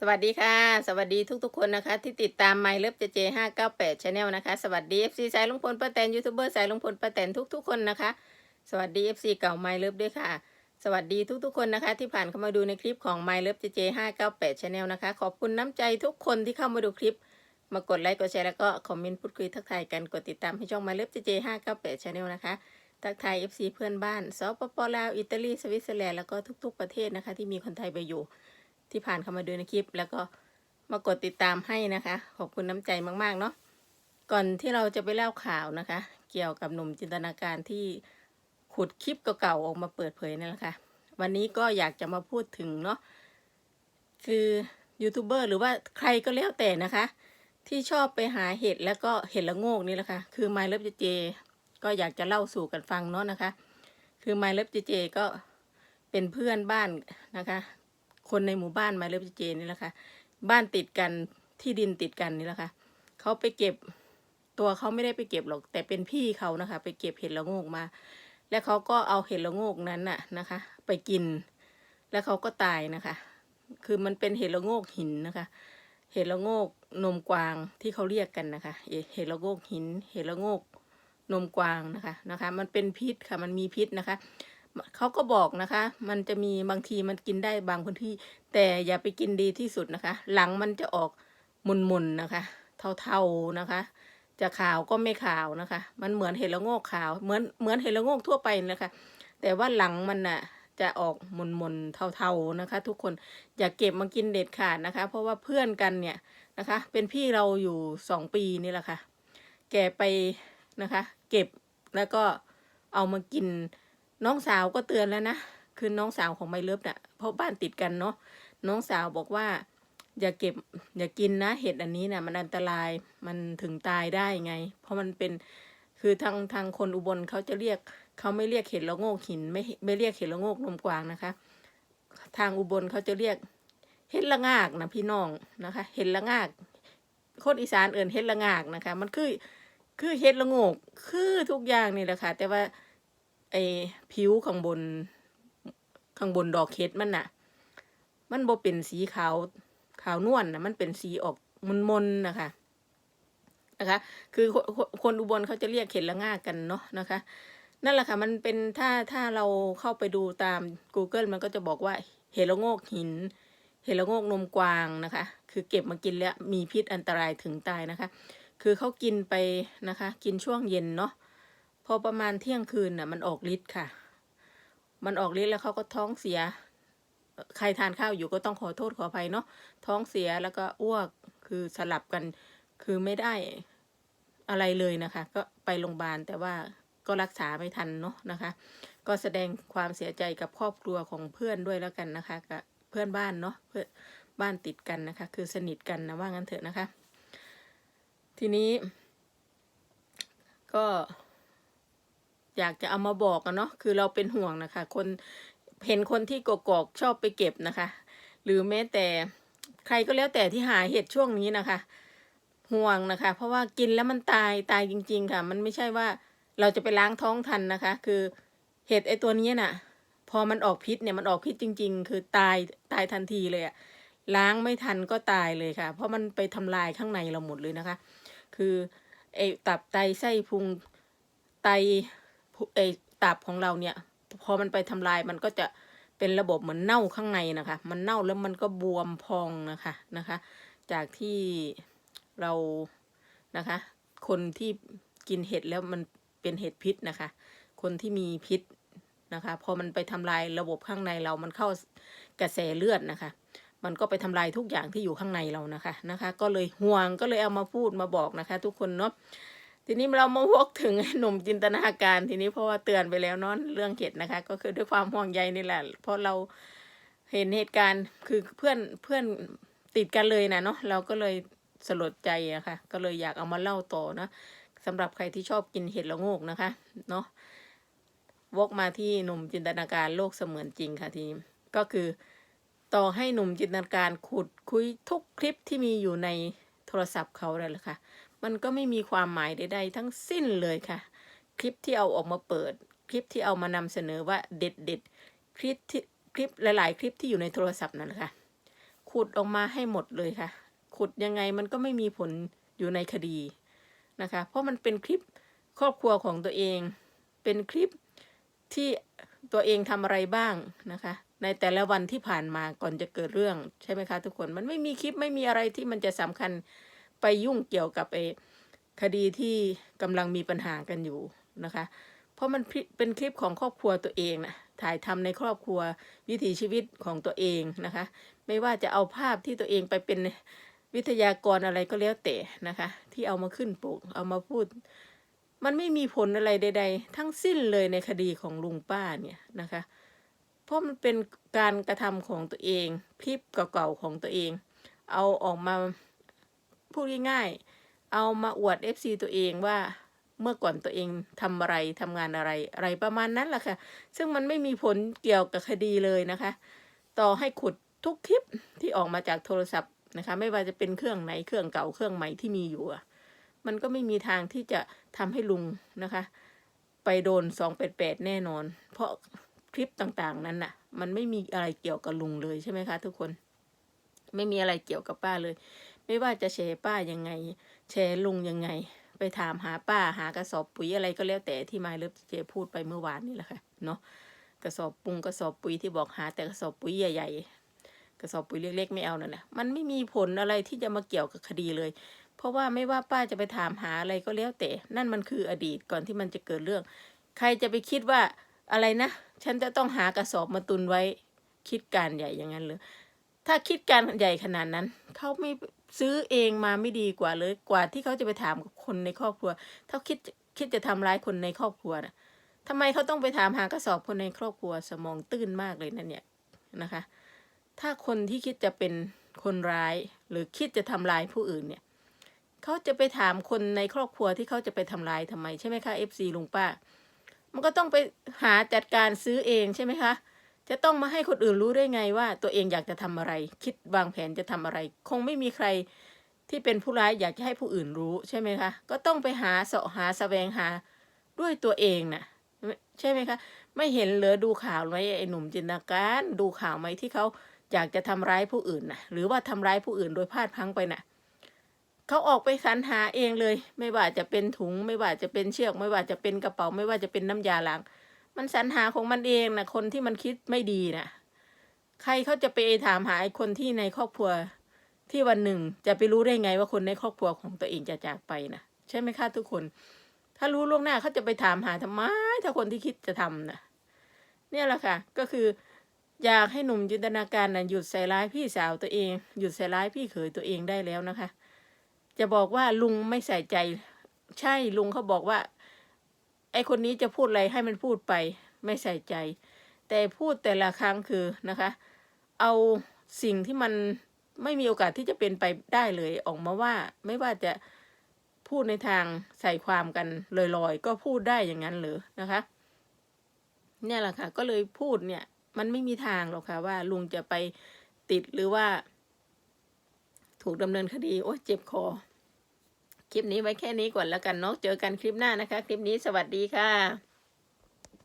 สวัสดีค่ะ สวัสดีทุกๆคนนะคะ ที่ติดตาม My Love JJ 598 Channel นะคะ สวัสดี FC สายลุงพลป้าแตนยูทูบเบอร์สายลุงพลป้าแตนทุกๆคนนะคะ สวัสดี FC เก่า My Love ด้วยค่ะ สวัสดีทุกๆคนนะคะ ที่ผ่านเข้ามาดูในคลิปของ My Love JJ 598 Channel นะคะ ขอบคุณน้ำใจทุกคนที่เข้ามาดูคลิป มากดไลค์กดแชร์แล้วก็คอมเมนต์พูดคุยทักทายกันกดติดตามให้ช่อง My Love JJ 598 Channel นะคะทักทาย FC เพื่อนบ้านสปปลาวอิตาลีสวิตเซอร์แลนด์แล้วก็ทุก ๆ ประเทศนะคะ ที่มีคนไทยไปอยู่ ที่ผ่านเข้ามาดูในคลิป แล้วก็มากดติดตามให้นะคะ ขอบคุณน้ำใจมากๆเนาะก่อนที่เราจะไปเล่าข่าวนะคะ เกี่ยวกับหนุ่มจินตนาการที่ขุดคลิปเก่าๆออกมาเปิดเผยนั่นแหละค่ะวันนี้ก็อยากจะมาพูดถึงเนาะคือยูทูบเบอร์หรือว่าใครก็แล้วแต่นะคะ ที่ชอบไปหาเห็ดแล้วก็เห็ดละโงกนี่แหละค่ะคือ My Love JJ ก็อยากจะเล่าสู่กันฟังเนาะนะคะ คือ My Love JJ ก็เป็นเพื่อนบ้านนะคะ คนในหมู่บ้าน My Love JJ นี่แหละค่ะ บ้านติดกันที่ดินติดกันนี่แหละค่ะเขาไปเก็บตัวเขาไม่ได้ไปเก็บหรอก แต่เป็นพี่เขานะคะ ไปเก็บเห็ดละโงกมา แล้วเขาก็เอาเห็ดละโงกนั้นน่ะนะคะ ไปกิน แล้วเขาก็ตายนะคะ คือมันเป็นเห็ดละโงกหินนะคะ เห็ดละโงกนมกวางที่เขาเรียกกันนะคะเอ่อเห็ดละโงกหิน เห็ดละโงกนมกวางนะคะนะคะ มันเป็นพิษค่ะ มันมีพิษนะคะ เขาก็บอกนะคะ มันจะมีบางทีมันกินได้บางพื้นที่ แต่อย่าไปกินดีที่สุดนะคะ หลังมันจะออกมุนๆนะคะ เทาๆนะคะ จะขาวก็ไม่ขาวนะคะ มันเหมือนเห็ดละโงกขาว เหมือนเหมือนเห็ดละโงกทั่วไปนนแหละคะ แต่ว่าหลังมันน่ะจะออกมุนๆเทาๆนะคะ ทุกคนอย่าเก็บมากินเด็ดขาดนะคะ เพราะว่าเพื่อนกันเนี่ยนะคะ เป็นพี่เราอยู่สองปีนี่แหละค่ะ แกไปนะคะ เก็บแล้วก็เอามากิน น้องสาวก็เตือนแล้วนะ คือน้องสาวของไมเลิฟน่ะ เพราะบ้านติดกันเนาะ น้องสาวบอกว่า อย่าเก็บ อย่ากินนะเห็ดอันนี้นะ่ะ มันอันตราย มันถึงตายได้ไง เพราะมันเป็น คือทางทางคนอุบลเขาจะเรียก เขาไม่เรียกเห็ดละโงกหิน ไม่ไม่เรียกเห็ดละโงกนมกวางนะคะ ทางอุบลเขาจะเรียกเห็ดละงากนะพี่น้องนะคะ เห็ดละงากคนอีสานเอื่นเห็ดละงากนะคะ มันคือ คือเห็ดละโงก คือทุกอย่างนี่แหละค่ะ แต่ว่า ไอ้ผิวข้างบน ข้างบนดอกเห็ดมันน่ะ มันบ่เป็นสีขาวขาวนวลนะมันเป็นสีออกมนๆนะคะ นะคะ คือคนคนอุบลเขาจะเรียกเห็ดละง่ากันเนาะนะคะ นั่นแหละค่ะ มันเป็นถ้าถ้าเราเข้าไปดูตาม Google มันก็จะบอกว่าเห็ดละโงกหิน เห็ดละโงกนมกวางนะคะ คือเก็บมากินแล้วมีพิษอันตรายถึงตายนะคะ คือเขากินไปนะคะ กินช่วงเย็นเนาะ พอประมาณเที่ยงคืนน่ะ มันออกฤทธิ์ค่ะ มันออกฤทธิ์แล้วเขาก็ท้องเสีย ใครทานข้าวอยู่ก็ต้องขอโทษขออภัยเนาะท้องเสียแล้วก็อ้วกคือสลับกัน คือไม่ได้อะไรเลยนะคะ ก็ไปโรงพยาบาลแต่ว่าก็รักษาไม่ทันเนาะนะคะ ก็แสดงความเสียใจกับครอบครัวของเพื่อนด้วยแล้วกันนะคะกับเพื่อนบ้านเนาะเพื่อนบ้านติดกันนะคะ คือสนิทกันนะว่างั้นเถอะนะคะ ทีนี้ ก็ อยากจะเอามาบอกกันเนาะคือเราเป็นห่วงนะคะ คนเห็นคนที่กกอกชอบไปเก็บนะคะ หรือแม้แต่ใครก็แล้วแต่ที่หาเห็ดช่วงนี้นะคะ ห่วงนะคะ เพราะว่ากินแล้วมันตายตายจริง ๆ ค่ะ มันไม่ใช่ว่าเราจะไปล้างท้องทันนะคะ คือเห็ดไอตัวนี้น่ะ พอมันออกพิษเนี่ยมันออกพิษจริง ๆ คือตายตายทันทีเลยอะล้างไม่ทันก็ตายเลยค่ะ เพราะมันไปทำลายข้างในเราหมดเลยนะคะ คือไอตับไตไส้พุงไต ไอตับของเราเนี่ย พอมันไปทำลายมันก็จะเป็นระบบเหมือนเน่าข้างในนะคะ มันเน่าแล้วมันก็บวมพองนะคะนะคะ จากที่เรานะคะ คนที่กินเห็ดแล้วมันเป็นเห็ดพิษนะคะ คนที่มีพิษนะคะพอมันไปทำลายระบบข้างในเรามันเข้ากระแสเลือดนะคะ มันก็ไปทำลายทุกอย่างที่อยู่ข้างในเรานะคะนะคะ ก็เลยห่วงก็เลยเอามาพูดมาบอกนะคะ ทุกคนเนาะ ทีนี้เรามาวกถึงหนุ่มจินตนาการทีนี้เพราะว่าเตือนไปแล้วเนาะเรื่องเห็ดนะคะ ก็คือด้วยความห่วงใยนี่แหละ เพราะเราเห็นเหตุการณ์คือเพื่อนเพื่อนติดกันเลยนะเนาะเราก็เลยสลดใจอะค่ะ ก็เลยอยากเอามาเล่าต่อนะสำหรับใครที่ชอบกินเห็ดละโงกนะคะ เนาะวกมาที่หนุ่มจินตนาการโลกเสมือนจริงค่ะทีก็คือต่อให้หนุ่มจินตนาการขุดคุยทุกคลิปที่มีอยู่ในโทรศัพท์เขาเลยละค่ะ มันก็ไม่มีความหมายใด ๆ ทั้งสิ้นเลยค่ะ คลิปที่เอาออกมาเปิด คลิปที่เอามานำเสนอว่าเด็ดเด็ดคลิปที่คลิปหลาย ๆ คลิปที่อยู่ในโทรศัพท์นั่นค่ะ ขุดออกมาให้หมดเลยค่ะ ขุดยังไงมันก็ไม่มีผลอยู่ในคดีนะคะ เพราะมันเป็นคลิปครอบครัวของตัวเอง เป็นคลิปที่ตัวเองทำอะไรบ้างนะคะ ในแต่ละวันที่ผ่านมาก่อนจะเกิดเรื่องใช่ไหมคะทุกคน มันไม่มีคลิปไม่มีอะไรที่มันจะสำคัญ ไปยุ่งเกี่ยวกับไอ้คดีที่กำลังมีปัญหากันอยู่นะคะ เพราะมันเป็นคลิปของครอบครัวตัวเองนะถ่ายทำในครอบครัววิถีชีวิตของตัวเองนะคะ ไม่ว่าจะเอาภาพที่ตัวเองไปเป็นวิทยากรอะไรก็แล้วแต่นะคะ ที่เอามาขึ้นปกเอามาพูด มันไม่มีผลอะไรใด ๆ ทั้งสิ้นเลยในคดีของลุงป้าเนี่ยนะคะ เพราะมันเป็นการกระทำของตัวเองคลิปเก่าๆของตัวเอง เอาออกมา พูดง่ายๆ เอามาอวด FC ตัวเองว่าเมื่อก่อนตัวเองทำอะไรทำงานอะไรอะไรประมาณนั้นแหละค่ะ ซึ่งมันไม่มีผลเกี่ยวกับคดีเลยนะคะ ต่อให้ขุดทุกคลิปที่ออกมาจากโทรศัพท์นะคะ ไม่ว่าจะเป็นเครื่องไหนเครื่องเก่าเครื่องใหม่ที่มีอยู่อะมันก็ไม่มีทางที่จะทำให้ลุงนะคะ ไปโดนสองแปดแปดแน่นอน เพราะคลิปต่างๆนั้นน่ะ มันไม่มีอะไรเกี่ยวกับลุงเลยใช่ไหมคะ ทุกคน ไม่มีอะไรเกี่ยวกับป้าเลย ไม่ว่าจะแชร์ป้ายังไง แชร์ลุงยังไง ไปถามหาป้าหากระสอบปุ๋ยอะไรก็แล้วแต่ที่มาเลิฟเจพูดไปเมื่อวานนี่แหละค่ะเนาะกระสอบปุงกระสอบปุ๋ยที่บอกหาแต่กระสอบปุ๋ยใหญ่ๆกระสอบปุ๋ยเล็กๆไม่เอานั่นแหละมันไม่มีผลอะไรที่จะมาเกี่ยวกับคดีเลย เพราะว่าไม่ว่าป้าจะไปถามหาอะไรก็แล้วแต่ นั่นมันคืออดีตก่อนที่มันจะเกิดเรื่อง ใครจะไปคิดว่าอะไรนะ ฉันจะต้องหากระสอบมาตุนไว้ คิดการใหญ่อย่างนั้นเลยถ้าคิดการใหญ่ขนาดนั้น เขาไม่ ซื้อเองมาไม่ดีกว่าเลยกว่าที่เขาจะไปถามกับคนในครอบครัว ถ้าคิดคิดจะทำร้ายคนในครอบครัวนะทำไมเขาต้องไปถามหากระสอบคนในครอบครัวสมองตื้นมากเลยนั่นเนี่ยนะคะ ถ้าคนที่คิดจะเป็นคนร้ายหรือคิดจะทำลายผู้อื่นเนี่ยเขาจะไปถามคนในครอบครัวที่เขาจะไปทำลายทำไมใช่ไหมคะเอฟซีลุงป้า มันก็ต้องไปหาจัดการซื้อเองใช่ไหมคะ จะต้องมาให้คนอื่นรู้ได้ไงว่า ตัวเองอยากจะทำอะไร คิดวางแผนจะทำอะไร คงไม่มีใครที่เป็นผู้ร้ายอยากจะให้ผู้อื่นรู้ใช่ไหมคะ ก็ต้องไปหาเสาะหาสแสวงหาด้วยตัวเองนะ่ะใช่ไหมคะ ไม่เห็นเหลือดูข่าวไหมไอ้หนุ่มจินตนาการดูข่าวไหมที่เขาอยากจะทำร้ายผู้อื่นนะหรือว่าทำร้ายผู้อื่นโดยพลาดพลั้งไปน่ะเขาออกไปสรรหาเองเลย ไม่ว่าจะเป็นถุง ไม่ว่าจะเป็นเชือก ไม่ว่าจะเป็นกระเป๋า ไม่ว่าจะเป็นน้ำยาล้าง มันสรรหาของมันเองนะคนที่มันคิดไม่ดีนะใครเขาจะไปถามหาไอ้คนที่ในครอบครัวที่วันหนึ่งจะไปรู้ได้ไงว่าคนในครอบครัวของตัวเองจะจากไปนะใช่ไหมคะทุกคน ถ้ารู้ล่วงหน้าเขาจะไปถามหาทำไม ถ้าคนที่คิดจะทำนะเนี่ยแหละค่ะ ก็คือ อยากให้หนุ่มจินตนาการนะหยุดใส่ร้ายพี่สาวตัวเอง หยุดใส่ร้ายพี่เขยตัวเองได้แล้วนะคะ จะบอกว่าลุงไม่ใส่ใจ ใช่ลุงเขาบอกว่า อคนนี้จะพูดอะไรให้มันพูดไปไม่ใส่ใจ แต่พูดแต่ละครั้งคือนะคะ เอาสิ่งที่มันไม่มีโอกาสที่จะเป็นไปได้เลยออกมาว่า ไม่ว่าจะพูดในทางใส่ความกันลอยๆก็พูดได้อย่างนั้นหรือนะคะ เนี่ยแหละค่ะ ก็เลยพูดเนี่ย มันไม่มีทางหรอกค่ะว่าลุงจะไปติดหรือว่า ถูกดำเนินคดี โอ้เจ็บคอ คลิปนี้ไว้แค่นี้ก่อนแล้วกันเนาะเจอกันคลิปหน้านะคะ คลิปนี้สวัสดีค่ะ